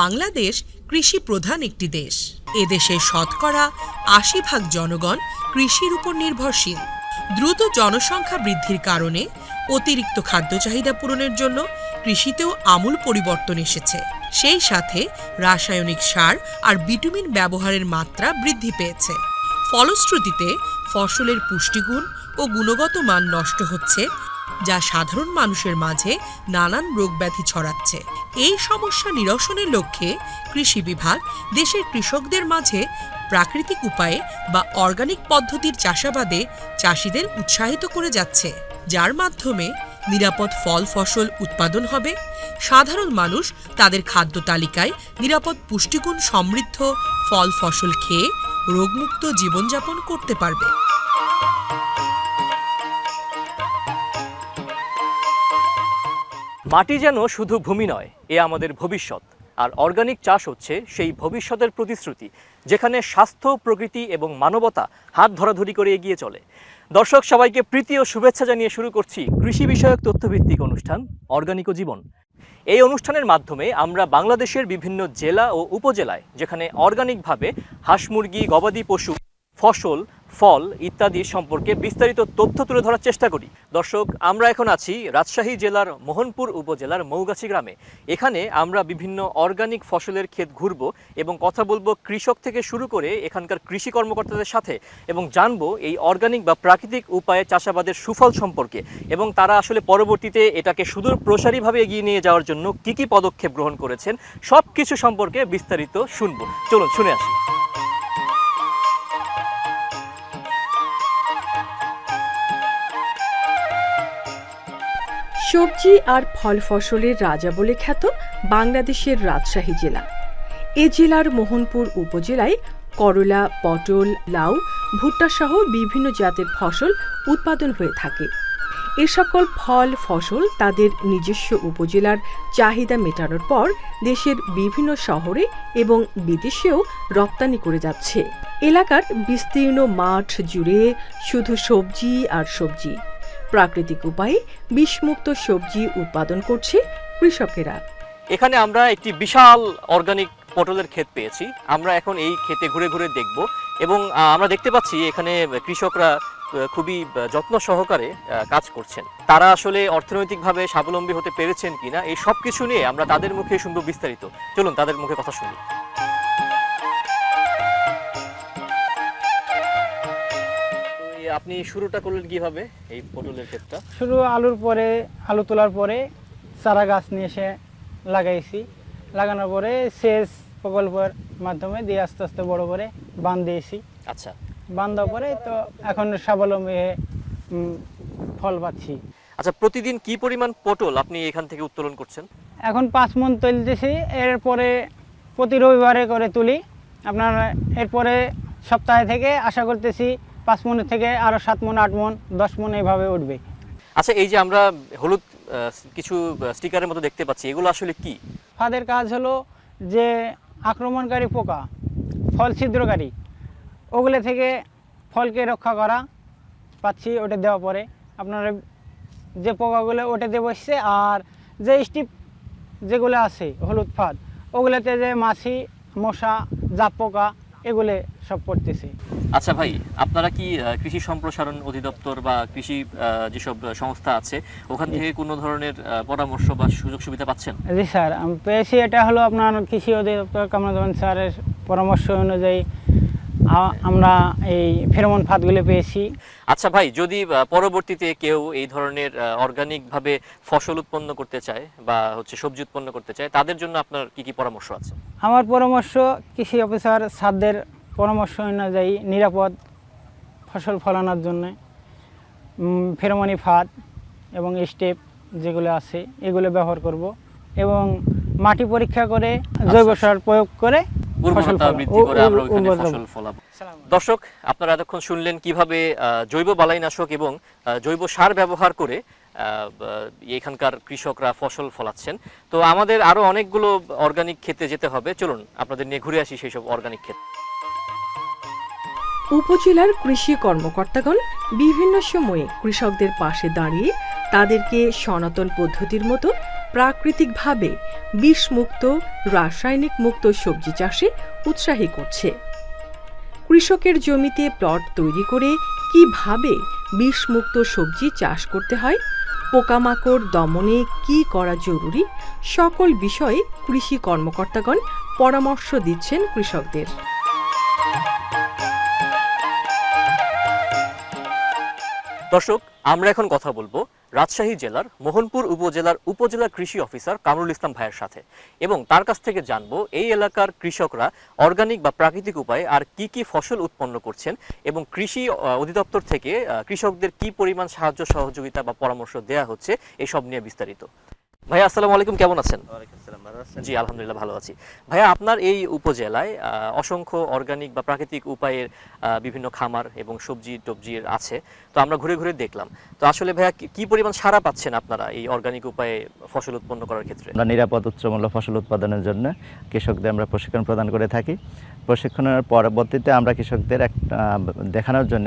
বাংলাদেশ কৃষি প্রধান একটি দেশ। এদেশের শতকরা আশি ভাগ জনগণ কৃষির উপর নির্ভরশীল। দ্রুত জনসংখ্যা বৃদ্ধির কারণে অতিরিক্ত খাদ্য চাহিদা পূরণের জন্য কৃষিতেও আমূল পরিবর্তন এসেছে। সেই সাথে রাসায়নিক সার আর ভিটামিন ব্যবহারের মাত্রা বৃদ্ধি পেয়েছে। ফলশ্রুতিতে ফসলের পুষ্টিগুণ ও গুণগত মান নষ্ট হচ্ছে যা সাধারণ মানুষের মাঝে নানান রোগব্যাধি ছড়াচ্ছে। এই সমস্যা নিরসনের লক্ষ্যে কৃষি বিভাগ দেশের কৃষকদের মাঝে প্রাকৃতিক উপায়ে বা অর্গানিক পদ্ধতির চাষাবাদে চাষিদের উৎসাহিত করে যাচ্ছে। যার মাধ্যমে নিরাপদ ফল ফসল উৎপাদন হবে। সাধারণ মানুষ তাদের খাদ্য তালিকায় নিরাপদ পুষ্টিগুণ সমৃদ্ধ ফল ফসল খেয়ে রোগমুক্ত জীবনযাপন করতে পারবে। মাটি যেন শুধু ভূমি নয়, এ আমাদের ভবিষ্যৎ। আর অর্গানিক চাষ হচ্ছে সেই ভবিষ্যতের প্রতিশ্রুতি, যেখানে স্বাস্থ্য, প্রকৃতি এবং মানবতা হাত ধরাধরি করে এগিয়ে চলে। দর্শক, সবাইকে প্রীতি ও শুভেচ্ছা জানিয়ে শুরু করছি কৃষি বিষয়ক তথ্যভিত্তিক অনুষ্ঠান, অর্গানিক জীবন। এই অনুষ্ঠানের মাধ্যমে আমরা বাংলাদেশের বিভিন্ন জেলা ও উপজেলায়, যেখানে অর্গানিকভাবে হাঁস মুরগি, গবাদি পশু ফসল, ফল ইত্যাদি সম্পর্কে বিস্তারিত তথ্য তুলে ধরার চেষ্টা করি। দর্শক, আমরা এখন আছি রাজশাহী জেলার মোহনপুর উপজেলার মৌগাছি গ্রামে। এখানে আমরা বিভিন্ন অর্গানিক ফসলের ক্ষেত ঘুরব এবং কথা বলব কৃষক থেকে শুরু করে এখানকার কৃষি কর্মকর্তাদের সাথে এবং জানব এই অর্গানিক বা প্রাকৃতিক উপায়ে চাষাবাদের সুফল সম্পর্কে এবং তারা আসলে পরবর্তীতে এটাকে সুদূর প্রসারীভাবে এগিয়ে নিয়ে যাওয়ার জন্য কি কি পদক্ষেপ গ্রহণ করেছেন সব কিছু সম্পর্কে বিস্তারিত শুনব। চলুন, শুনে আসি। সবজি আর ফল ফসলের রাজা বলে খ্যাত বাংলাদেশের রাজশাহী জেলা। এ জেলার মোহনপুর উপজেলায় করলা, পটল, লাউ, ভুট্টা সহ বিভিন্ন জাতের ফসল উৎপাদন হয়ে থাকে। এ সকল ফল ফসল তাদের নিজস্ব উপজেলার চাহিদা মেটানোর পর দেশের বিভিন্ন শহরে এবং বিদেশেও রপ্তানি করে যাচ্ছে। এলাকার বিস্তীর্ণ মাঠ জুড়ে শুধু সবজি আর সবজি। প্রাকৃতিক উপায়ে বিষমুক্ত সবজি উৎপাদন করছে কৃষকেরা। এখানে আমরা একটি বিশাল অর্গানিক পটলের ক্ষেত পেয়েছি। আমরা এখন এই ক্ষেতে ঘুরে ঘুরে দেখব এবং আমরা দেখতে পাচ্ছি এখানে কৃষকরা খুবই যত্ন সহকারে কাজ করছেন। তারা আসলে অর্থনৈতিকভাবে স্বাবলম্বী হতে পেরেছেন কিনা, এই সব কিছু নিয়ে আমরা তাদের মুখে শুনব বিস্তারিত। চলুন তাদের মুখে কথা শুনি। আপনি শুরুটা করলেন কীভাবে এই পটলের ক্ষেতটা? শুরু আলুর পরে আলু তোলার পরে চারা গাছ নিয়ে এসে লাগাইছি। লাগানোর পরে সেচ প্রকল্পের মাধ্যমে দিয়ে আস্তে আস্তে বড় করে বান দিয়েছি। আচ্ছা। বান দেওয়ার পরে তো এখন স্বাবলম্বী হয়ে ফল পাচ্ছি। আচ্ছা প্রতিদিন কি পরিমাণ পটল আপনি এখান থেকে উত্তোলন করছেন? এখন পাঁচ মন তুলতেছি এরপরে প্রতি রবিবারে করে তুলি। আপনার এরপরে সপ্তাহে থেকে আশা করতেছি পাঁচ মনের থেকে আরও সাত মন আট মন দশ মন এইভাবে উঠবে। আচ্ছা এই যে আমরা হলুদ কিছু স্টিকারের মতো দেখতে পাচ্ছি এগুলো আসলে কি? ফাঁদের কাজ হলো যে আক্রমণকারী পোকা ফল ছিদ্রকারী ওগুলো থেকে ফলকে রক্ষা করা পাচ্ছি ওটা দেওয়া পরে। আপনার যে পোকাগুলো ওটাতে বসছে আর যে স্টিপ যেগুলো আছে হলুদ ফাঁদ ওগুলোতে যে মাছি মশা জাপ পোকা এগুলো সব পড়তেছি আচ্ছা ভাই আপনারা কি কৃষি সম্প্রসারণ অধিদপ্তর বা কৃষি যেসব সংস্থা আছে ওখান থেকে কোনো ধরনের পরামর্শ বা সুযোগ সুবিধা পাচ্ছেন? জি স্যার আমি পেয়েছি। এটা হলো আপনার কৃষি অধিদপ্তর কামরুজ্জামান স্যারের পরামর্শ অনুযায়ী আমরা এই ফেরোমন ফাঁদগুলো পেয়েছি। আচ্ছা ভাই যদি পরবর্তীতে কেউ এই ধরনের অর্গানিক ভাবে ফসল উৎপন্ন করতে চায় বা হচ্ছে সবজি উৎপন্ন করতে চায় তাদের জন্য আপনার কি কি পরামর্শ আছে? আমার পরামর্শ কৃষি অফিসার স্যারদের পরামর্শ অনুযায়ী নিরাপদ ফসল ফলানোর জন্য ফেরোমনি ফাঁদ এবং স্টেপ যেগুলো আছে এগুলো ব্যবহার করব এবং মাটি পরীক্ষা করে জৈব সার প্রয়োগ করে উর্বরতা বৃদ্ধি করে আমরা উ- ফসল ফলাবো। দর্শক আপনারা এতক্ষণ শুনলেন কীভাবে জৈব বালাইনাশক এবং জৈব সার ব্যবহার করে এখানকার কৃষকরা ফসল ফলাচ্ছেন। তো আমাদের আরও অনেকগুলো অর্গানিক খেতে যেতে হবে। চলুন আপনাদের নিয়ে ঘুরে আসি সেই সব অর্গানিক ক্ষেত। উপজেলার কৃষি কর্মকর্তাগণ বিভিন্ন সময়ে কৃষকদের পাশে দাঁড়িয়ে তাদেরকে সনাতন পদ্ধতির মতো প্রাকৃতিকভাবে বিষমুক্ত, রাসায়নিক মুক্ত সবজি চাষে উৎসাহী করছে। কৃষকের জমিতে প্লট তৈরি করে কীভাবে বিষমুক্ত সবজি চাষ করতে হয়, পোকামাকড় দমনে কি করা জরুরি, সকল বিষয়ে কৃষি কর্মকর্তাগণ পরামর্শ দিচ্ছেন কৃষকদের। দর্শক, আমরা এখন কথা বলব রাজশাহী জেলার মোহনপুর উপজেলার উপজেলা কৃষি অফিসার কামরুল ইসলাম ভাইয়ের সাথে। এবং তার কাছ থেকে জানব, এই এলাকার কৃষকরা অর্গানিক বা প্রাকৃতিক উপায়ে আর কি কি ফসল উৎপন্ন করছেন এবং কৃষি অধিদপ্তর থেকে কৃষকদের কি পরিমাণ সাহায্য, সহযোগিতা বা পরামর্শ দেয়া হচ্ছে, এসব নিয়ে বিস্তারিত। ভাইয়া আসসালামু আলাইকুম কেমন আছেন? জি আলহামদুলিল্লাহ ভালো আছি। ভাইয়া আপনার এই উপজেলায় অসংখ্য অর্গানিক বা প্রাকৃতিক উপায়ের বিভিন্ন খামার এবং সবজি টবজির আছে। তো আমরা ঘুরে ঘুরে দেখলাম। তো আসলে ভাইয়া কি- কি পরিমাণ সারা পাচ্ছেন আপনারা এই অর্গানিক উপায়ে ফসল উৎপন্ন করার ক্ষেত্রে? আমরা নিরাপদ উচ্চমূল্য ফসল উৎপাদনের জন্য কৃষকদের আমরা প্রশিক্ষণ প্রদান করে থাকি। প্রশিক্ষণের পরবর্তীতে আমরা কৃষকদের একটা দেখানোর জন্য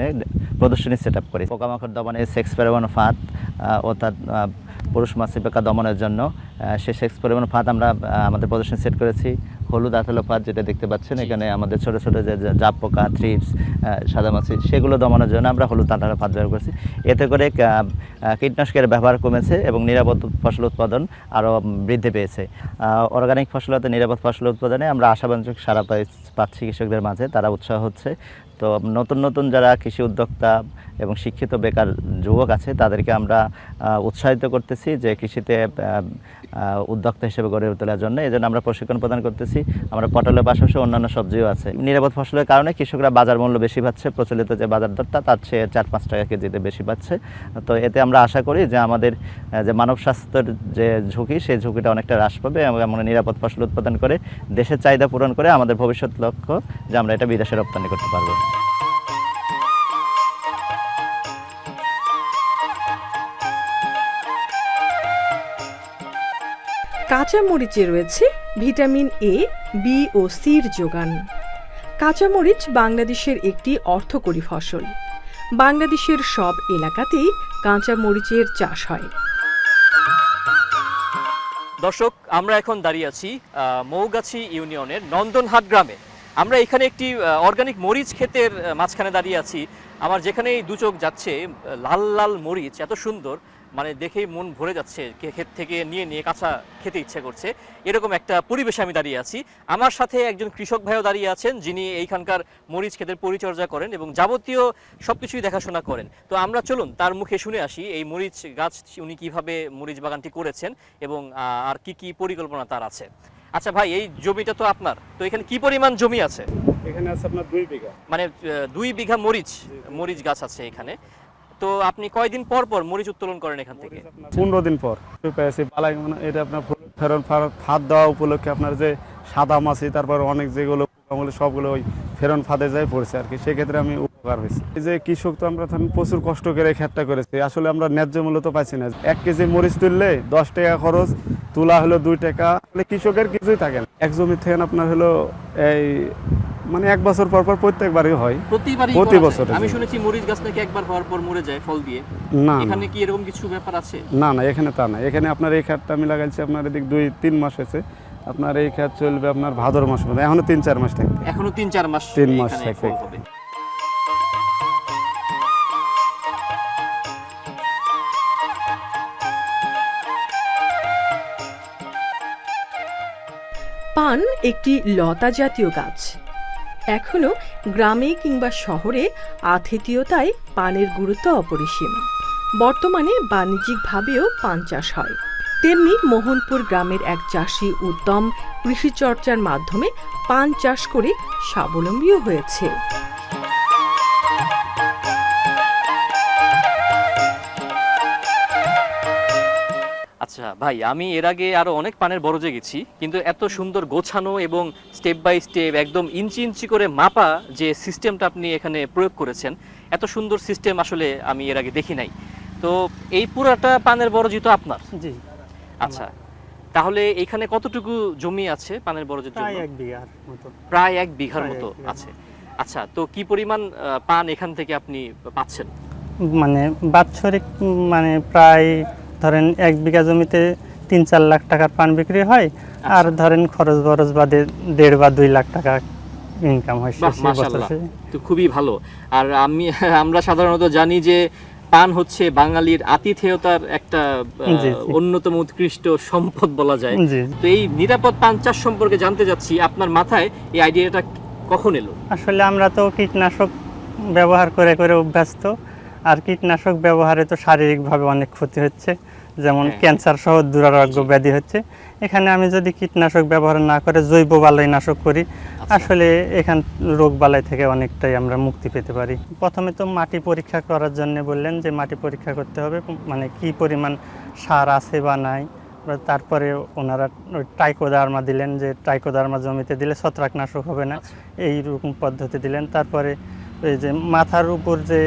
প্রদর্শনী সেট আপ করি। পোকামাকড় দমনে সেক্স পেরোবান ফাঁদ আহ, ও তার আহ, পুরুষ মাছি পোকা দমনের জন্য সে সেক্স পরিমাণ ফাঁদ আমরা আমাদের প্রদর্শনী সেট করেছি। হলুদ আঠালো ফাঁদ যেটা দেখতে পাচ্ছেন এখানে আমাদের ছোট ছোট যে জাপ পোকা থ্রিপস সাদা মাছি সেগুলো দমনের জন্য আমরা হলুদ আঠালো ফাঁদ ব্যবহার করেছি। এতে করে কীটনাশকের ব্যবহার কমেছে এবং নিরাপদ ফসল উৎপাদন আরও বৃদ্ধি পেয়েছে। অর্গানিক ফসলতে নিরাপদ ফসল উৎপাদনে আমরা আশাবাঞ্চক সারা পাচ্ছি কৃষকদের মাঝে তারা উৎসাহ হচ্ছে। তো নতুন নতুন যারা কৃষি উদ্যোক্তা এবং শিক্ষিত বেকার যুবক আছে, তাদেরকে আমরা উৎসাহিত করতেছি যে কৃষিতে উদ্যোক্তা হিসেবে গড়ে তোলার জন্য। এই জন্য আমরা প্রশিক্ষণ প্রদান করতেছি। আমরা পটলের পাশাপাশি অন্যান্য সবজিও আছে। নিরাপদ ফসলের কারণে কৃষকরা বাজার মূল্য বেশি পাচ্ছে। প্রচলিত যে বাজার দরটা, তার চেয়ে চার পাঁচ টাকা কেজিতে বেশি পাচ্ছে। তো এতে আমরা আশা করি যে আমাদের যে মানব স্বাস্থ্যের যে ঝুঁকি, সেই ঝুঁকিটা অনেকটা হ্রাস পাবে এবং আমরা নিরাপদ ফসল উৎপাদন করে, দেশের চাহিদা পূরণ করে আমাদের ভবিষ্যৎ লক্ষ্য যে আমরা এটা বিদেশে রপ্তানি করতে পারব। কাঁচা মরিচে রয়েছে ভিটামিন এ, বি ও সির যোগান। কাঁচামরিচ বাংলাদেশের একটি অর্থকরী ফসল। বাংলাদেশের সব এলাকাতেই কাঁচা মরিচের চাষ হয়। দর্শক, আমরা এখন দাঁড়িয়ে আছি মৌগাছি ইউনিয়নের নন্দনহাট গ্রামে। আমরা এখানে একটি অর্গানিক মরিচ ক্ষেতের মাঝখানে দাঁড়িয়ে আছি। আমার যেখানেই দু চোখ যাচ্ছে লাল লাল মরিচ এত সুন্দর মানে দেখেই মন ভরে যাচ্ছে ক্ষেত থেকে নিয়ে নিয়ে কাঁচা খেতে ইচ্ছে করছে। এরকম একটা পরিবেশে আমি দাঁড়িয়ে আছি। আমার সাথে একজন কৃষক ভাইও দাঁড়িয়ে আছেন যিনি এইখানকার মরিচ ক্ষেতের পরিচর্যা করেন এবং যাবতীয় সবকিছুই দেখাশোনা করেন। তো আমরা চলুন তার মুখে শুনে আসি এই মরিচ গাছ উনি কীভাবে মরিচ বাগানটি করেছেন এবং আর কি কি পরিকল্পনা তার আছে। আচ্ছা ভাই এই জমিটা তো আপনার তো এখানে কি পরিমাণ জমি আছে? এখানে আছে আপনার দুই বিঘা। মানে দুই বিঘা মরিচ মরিচ গাছ আছে এখানে। তো আপনি কয়দিন পর পর মরিচ উত্তোলন করেন এখান থেকে? পনেরো দিন পর। পেয়েছি। বালাই মানে এটা আপনার ফেরন ফাঁদ দেওয়া উপলক্ষে আপনার যে সাদা মাছি, তারপর অনেক যেগুলো সবগুলো ওই ফেরন ফাঁদে যাই পড়েছে আর কি। সেক্ষেত্রে আমি উপকার হয়েছি। এই যে কৃষক তো আমরা প্রচুর কষ্ট করে খেতটা করেছি। আসলে আমরা ন্যায্য মূল্য তো পাইছি না। এক কেজি মরিচ তুললে দশ টাকা খরচ তুলা হলো দুই টাকা। তাহলে কৃষকের কিছুই থাকে না। এক জমি থেকে আপনার হলো এই মানে এক বছর পর পর প্রত্যেকবারই হয়। প্রতিবারই প্রতি। বছরে। আমি শুনেছি মরিচ গাছ নাকি একবার হওয়ার পর মরে যায় ফল দিয়ে। না। এখানে কি এরকম কিছু ব্যাপার আছে? না না এখানে তা না। এখানে আপনার এই খাতটা আমি লাগাইছি আপনার এদিক দুই তিন মাস হয়েছে। আপনার এই খাত চলবে আপনার ভাদর মাস মধ্যে এখনও তিন চার মাস থাকবে। এখনও তিন চার মাস তিন মাস থাকবে। পান একটি লতা জাতীয় গাছ। এখনও গ্রামে কিংবা শহরে আতিথীয়তায় পানের গুরুত্ব অপরিসীম। বর্তমানে বাণিজ্যিকভাবেও পান চাষ হয়। তেমনি মোহনপুর গ্রামের এক চাষি উত্তম কৃষিচর্চার মাধ্যমে পান চাষ করে স্বাবলম্বীও হয়েছে। আচ্ছা ভাই আমি এর আগে আরও অনেক পানের বরজে গেছি কিন্তু এত সুন্দর গোছানো এবং স্টেপ বাই স্টেপ একদম ইঞ্চি ইঞ্চি করে মাপা যে সিস্টেমটা আপনি এখানে প্রয়োগ করেছেন এত সুন্দর সিস্টেম আসলে আমি এর আগে দেখি নাই। তো এই পুরাটা পানের বরজি তো আপনার? জি। আচ্ছা তাহলে এখানে কতটুকু জমি আছে পানের বরজের প্রায় এক বিঘার মতো। প্রায় এক বিঘার মতো আছে আচ্ছা। তো কি পরিমাণ পান এখান থেকে আপনি পাচ্ছেন? মানে বাৎসরিক মানে প্রায় ধরেন এক বিঘা জমিতে তিন চার লাখ টাকার পান বিক্রি হয় আর ধরেন খরচ বরচ বাদে দেড় বা দুই লাখ টাকা ইনকাম হয়। তো খুবই ভালো। আর আমি আমরা সাধারণত জানি যে পান হচ্ছে বাঙালির আতিথেয়তার একটা। অন্যতম উৎকৃষ্ট সম্পদ বলা যায়। তো এই নিরাপদ পান চাষ সম্পর্কে জানতে যাচ্ছি আপনার মাথায় এই আইডিয়াটা কখন এলো? আসলে আমরা তো কীটনাশক ব্যবহার করে করে অভ্যস্ত। আর কীটনাশক ব্যবহারে তো শারীরিকভাবে অনেক ক্ষতি হচ্ছে যেমন হ্যাঁ। ক্যান্সার সহ দুরারোগ্য ব্যাধি হচ্ছে। এখানে আমি যদি কীটনাশক ব্যবহার না করে জৈব বালাইনাশক করি আচ্ছা। আসলে এখান রোগ বালাই থেকে অনেকটাই আমরা মুক্তি পেতে পারি। প্রথমে তো মাটি পরীক্ষা করার জন্য বললেন যে মাটি পরীক্ষা করতে হবে মানে কি পরিমাণ সার আছে বা নাই। তারপরে ওনারা ওই ট্রাইকোদার্মা দিলেন যে ট্রাইকোদার্মা জমিতে দিলে ছত্রাকনাশক হবে না। এই রকম পদ্ধতি দিলেন। তারপরে এই যে মাথার উপর যে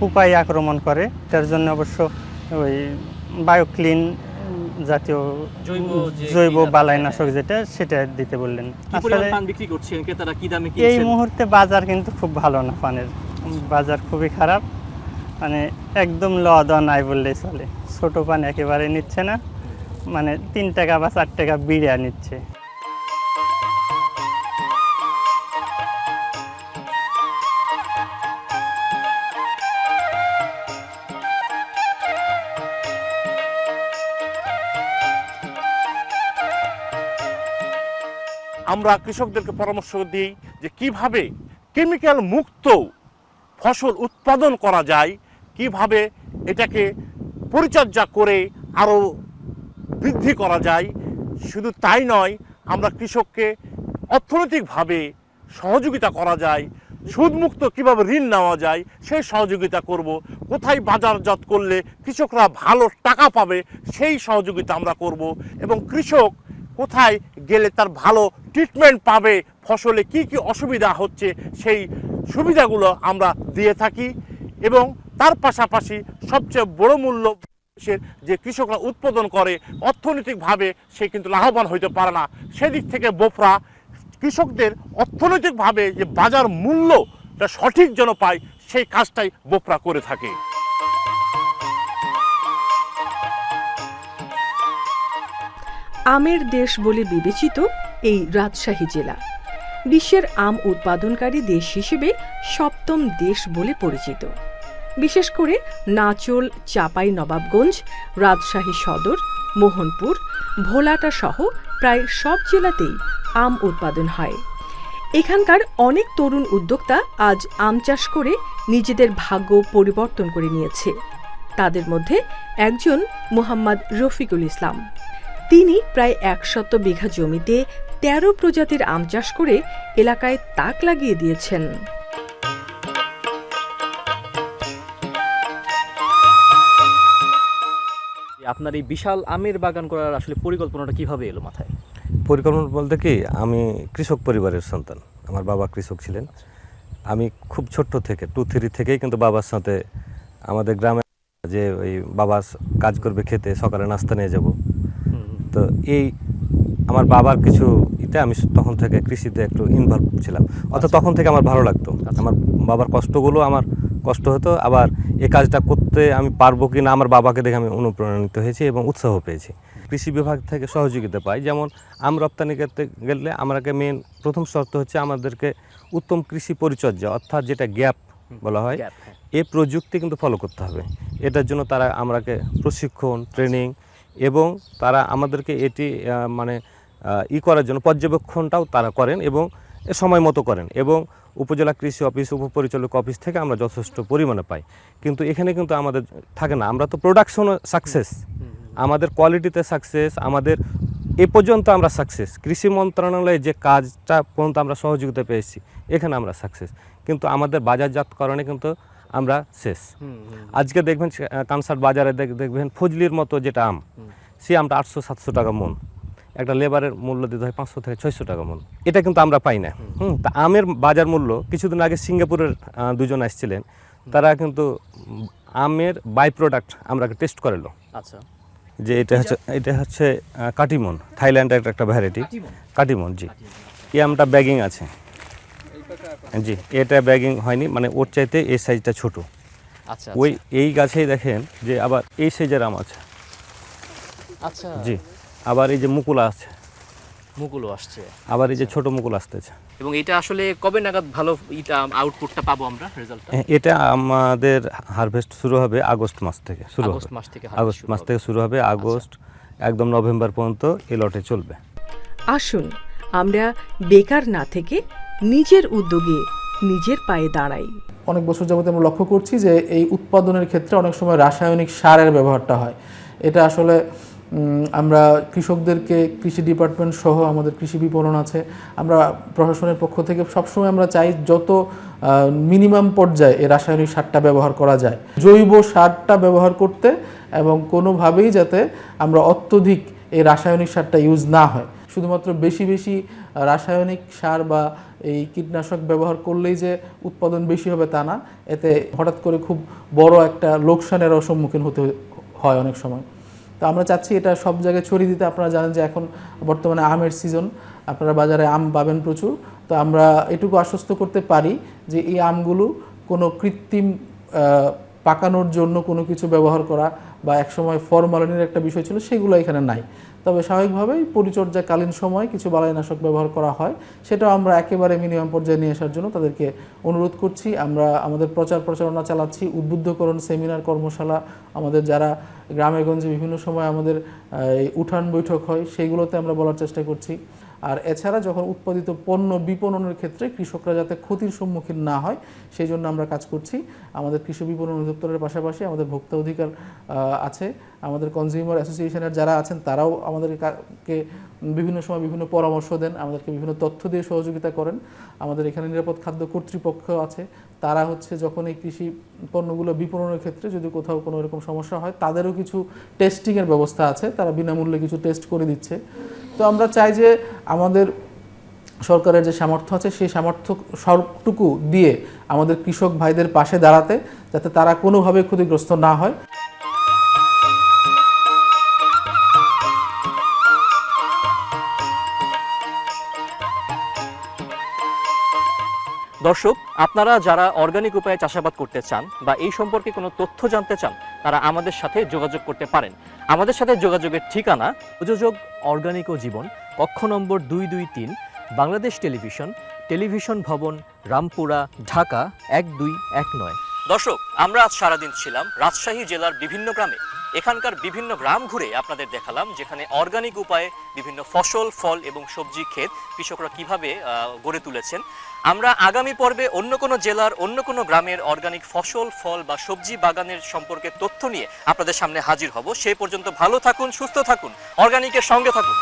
পুপাই আক্রমণ করে তার জন্য অবশ্য ওই বায়োক্লিন জাতীয় জৈব বালাইনাশক যেটা সেটা দিতে বললেন। আসলে বিক্রি করছেন? ক্রেতারা কি দামে এই মুহূর্তে বাজার কিন্তু খুব ভালো না পানের। বাজার খুবই খারাপ। মানে একদম ল দ নাই বললেই চলে। ছোট পান একেবারে নিচ্ছে না। মানে তিন টাকা বা চার টাকা বিড়িয়া নিচ্ছে। আমরা কৃষকদেরকে পরামর্শ দিই যে কীভাবে কেমিক্যাল মুক্ত ফসল উৎপাদন করা যায়, কীভাবে এটাকে পরিচর্যা করে আরও বৃদ্ধি করা যায়। শুধু তাই নয়, আমরা কৃষককে অর্থনৈতিকভাবে সহযোগিতা করা যায়, সুদমুক্ত কীভাবে ঋণ নেওয়া যায় সেই সহযোগিতা করব। কোথায় বাজারজাত করলে কৃষকরা ভালো টাকা পাবে, সেই সহযোগিতা আমরা করব। এবং কৃষক কোথায় গেলে তার ভালো ট্রিটমেন্ট পাবে, ফসলে কি কি অসুবিধা হচ্ছে, সেই সুবিধাগুলো আমরা দিয়ে থাকি এবং তার পাশাপাশি সবচেয়ে বড় মূল্য যে কৃষকরা উৎপাদন করে, অর্থনৈতিকভাবে সে কিন্তু লাভবান হইতে পারে না। সেদিক থেকে বোফরা কৃষকদের অর্থনৈতিকভাবে যে বাজার মূল্যটা সঠিক যেন পায়, সেই কাজটাই বোফরা করে থাকে। আমের দেশ বলে বিবেচিত এই রাজশাহী জেলা। বিশ্বের আম উৎপাদনকারী দেশ হিসেবে সপ্তম দেশ বলে পরিচিত। বিশেষ করে নাচল, চাপাই নবাবগঞ্জ, রাজশাহী সদর, মোহনপুর, ভোলাটা সহ প্রায় সব জেলাতেই আম উৎপাদন হয়। এখানকার অনেক তরুণ উদ্যোক্তা আজ আম চাষ করে নিজেদের ভাগ্য পরিবর্তন করে নিয়েছে। তাদের মধ্যে একজন মোহাম্মদ রফিকুল ইসলাম। তিনি প্রায় একশত বিঘা জমিতে তেরো প্রজাতির আম চাষ করে এলাকায় তাক লাগিয়ে দিয়েছেন। আপনার এই বিশাল আমের বাগান করার আসলে পরিকল্পনাটা কীভাবে এলো মাথায়? পরিকল্পনা বলতে কি আমি কৃষক পরিবারের সন্তান। আমার বাবা কৃষক ছিলেন। আমি খুব ছোট্ট থেকে টু থ্রি থেকেই কিন্তু বাবার সাথে আমাদের গ্রামে যে ওই বাবা কাজ করবে খেতে সকালে নাস্তা নিয়ে যাব। তো এই আমার বাবার কিছু ইতে আমি তখন থেকে কৃষিতে একটু ইনভলভ ছিলাম। অর্থাৎ তখন থেকে আমার ভালো লাগতো। আমার বাবার কষ্টগুলো আমার কষ্ট হতো আবার এ কাজটা করতে আমি পারব কি না আমার বাবাকে দেখে আমি অনুপ্রাণিত হয়েছি এবং উৎসাহ পেয়েছি। কৃষি বিভাগ থেকে সহযোগিতা পাই। যেমন আম রপ্তানি করতে গেলে আমাকে মেন প্রথম শর্ত হচ্ছে আমাদেরকে উত্তম কৃষি পরিচর্যা অর্থাৎ যেটা গ্যাপ বলা হয় হ্যাঁ। প্রযুক্তি কিন্তু ফলো করতে হবে। এটার জন্য তারা আমাকে প্রশিক্ষণ ট্রেনিং এবং তারা আমাদেরকে এটি মানে ই করার জন্য, পর্যবেক্ষণটাও তারা করেন এবং সময় মতো করেন এবং উপজেলা কৃষি অফিস, উপপরিচালক অফিস থেকে আমরা যথেষ্ট পরিমাণে পাই। কিন্তু এখানে কিন্তু আমাদের থাকে না, আমরা তো প্রোডাকশনও সাকসেস আমাদের কোয়ালিটিতে সাকসেস আমাদের এ পর্যন্ত আমরা সাকসেস কৃষি মন্ত্রণালয়ে যে কাজটা পর্যন্ত আমরা সহযোগিতা পেয়েছি, এখানে আমরা সাকসেস কিন্তু আমাদের বাজারজাতকরণে কিন্তু আমরা শেষ। আজকে দেখবেন কানসার্ট বাজারে দেখ- দেখবেন ফজলির মতো যেটা আম সে আমটা আটশো সাতশো টাকা মন। একটা লেবারের মূল্য দিতে হয় পাঁচশো থেকে ছয়শো টাকা মন। এটা কিন্তু আমরা পাই না। হুম। তা আমের বাজার মূল্য কিছুদিন আগে সিঙ্গাপুরের দুজন আসছিলেন। তারা কিন্তু আমের বাই প্রোডাক্ট আমরা টেস্ট করালো আচ্ছা। যে এটা হচ্ছে এটা? হচ্ছে কাটিমন। থাইল্যান্ডের একটা একটা ভ্যারাইটি কাটিমন জি। এই আমটা ব্যাগিং আছে। জি এটা ব্যাগিং হয়নি মানে ওর চাইতে এই সাইজটা ছোট। আচ্ছা ওই এই গাছেই দেখেন যে আবার এই সাইজের আম আছে। আচ্ছা। জি আবার এই যে মুকুল আছে। মুকুলও আসছে। আবার এই যে ছোট মুকুল আসতেছে। এবং এটা আসলে কবে নাগাদ ভালো এটা আউটপুটটা পাবো আমরা রেজাল্টটা এটা আমাদের হারভেস্ট শুরু হবে আগস্ট মাস থেকে শুরু হবে। আগস্ট মাস থেকে আগস্ট শুরু মাস হবে। থেকে শুরু হবে আগস্ট একদম নভেম্বর পর্যন্ত এই লটে চলবে। আসুন আমরা বেকার না থেকে নিজের উদ্যোগে নিজের পায়ে দাঁড়াই। অনেক বছর যাবত আমরা লক্ষ্য করছি যে এই উৎপাদনের ক্ষেত্রে অনেক সময় রাসায়নিক সারের ব্যবহারটা হয়। এটা আসলে আমরা কৃষকদেরকে কৃষি ডিপার্টমেন্ট সহ আমাদের কৃষি বিপণন আছে। আমরা প্রশাসনের পক্ষ থেকে সবসময় আমরা চাই যত মিনিমাম পর্যায়ে এই রাসায়নিক সারটা ব্যবহার করা যায়। জৈব সারটা ব্যবহার করতে এবং কোনোভাবেই যাতে আমরা অত্যধিক এই রাসায়নিক সারটা ইউজ না হয়। শুধুমাত্র বেশি বেশি রাসায়নিক সার বা এই কীটনাশক ব্যবহার করলেই যে উৎপাদন বেশি হবে তা না, এতে হঠাৎ করে খুব বড় একটা লোকসানেরও সম্মুখীন হতে হয় অনেক সময়। তো আমরা চাচ্ছি এটা সব জায়গায় ছড়িয়ে দিতে। আপনারা জানেন যে এখন বর্তমানে আমের সিজন আপনারা বাজারে আম পাবেন প্রচুর। তো আমরা এটুকু আশ্বস্ত করতে পারি যে এই আমগুলো কোনো কৃত্রিম পাকানোর জন্য কোনো কিছু ব্যবহার করা বা একসময় ফরমালিনের একটা বিষয় ছিল, সেগুলো এখানে নাই। তবে স্বাভাবিকভাবেই পরিচর্যাকালীন সময় কিছু বালাইনাশক ব্যবহার করা হয়। সেটাও আমরা একেবারে মিনিমাম পর্যায়ে নিয়ে আসার জন্য তাদেরকে অনুরোধ করছি। আমরা আমাদের প্রচার প্রচারণা চালাচ্ছি, উদ্বুদ্ধকরণ সেমিনার কর্মশালা। আমাদের যারা গ্রামেগঞ্জে বিভিন্ন সময় আমাদের উঠান বৈঠক হয়, সেইগুলোতে আমরা বলার চেষ্টা করছি। আর এছাড়া যখন উৎপাদিত পণ্য বিপণনের ক্ষেত্রে কৃষকরা যাতে ক্ষতির সম্মুখীন না হয়, সেই জন্য আমরা কাজ করছি। আমাদের কৃষি বিপণন অধিদপ্তরের পাশাপাশি আমাদের ভোক্তা অধিকার আছে। আমাদের কনজিউমার অ্যাসোসিয়েশনের যারা আছেন, তারাও আমাদেরকে বিভিন্ন সময় বিভিন্ন পরামর্শ দেন, আমাদেরকে বিভিন্ন তথ্য দিয়ে সহযোগিতা করেন। আমাদের এখানে নিরাপদ খাদ্য কর্তৃপক্ষ আছে। তারা হচ্ছে যখন এই কৃষি পণ্যগুলো বিপণনের ক্ষেত্রে যদি কোথাও কোনো এরকম সমস্যা হয়, তাদেরও কিছু টেস্টিংয়ের ব্যবস্থা আছে। তারা বিনামূল্যে কিছু টেস্ট করে দিচ্ছে। তো আমরা চাই যে আমাদের সরকারের যে সামর্থ্য আছে, সেই সামর্থ্য সবটুকু দিয়ে আমাদের কৃষক ভাইদের পাশে দাঁড়াতে যাতে তারা কোনোভাবে ক্ষতিগ্রস্ত না হয়। দর্শক, আপনারা যারা অর্গানিক উপায়ে চাষাবাদ করতে চান বা এই সম্পর্কে কোনো তথ্য জানতে চান, তারা আমাদের সাথে যোগাযোগ করতে পারেন। আমাদের সাথে যোগাযোগের ঠিকানা প্রযোজক অর্গানিক ও জীবন, কক্ষ নম্বর দুই দুই তিন, বাংলাদেশ টেলিভিশন টেলিভিশন ভবন, রামপুরা, ঢাকা এক দুই এক নয়। দর্শক, আমরা আজ সারাদিন ছিলাম রাজশাহী জেলার বিভিন্ন গ্রামে। এখানকার বিভিন্ন গ্রাম ঘুরে আপনাদের দেখালাম, যেখানে অর্গানিক উপায়ে বিভিন্ন ফসল, ফল এবং সবজি ক্ষেত কৃষকরা কীভাবে গড়ে তুলেছেন। আমরা আগামী পর্বে অন্য কোনো জেলার, অন্য কোনো গ্রামের অর্গানিক ফসল, ফল বা সবজি বাগানের সম্পর্কে তথ্য নিয়ে আপনাদের সামনে হাজির হব। সেই পর্যন্ত ভালো থাকুন, সুস্থ থাকুন অর্গানিকের সঙ্গে থাকুন।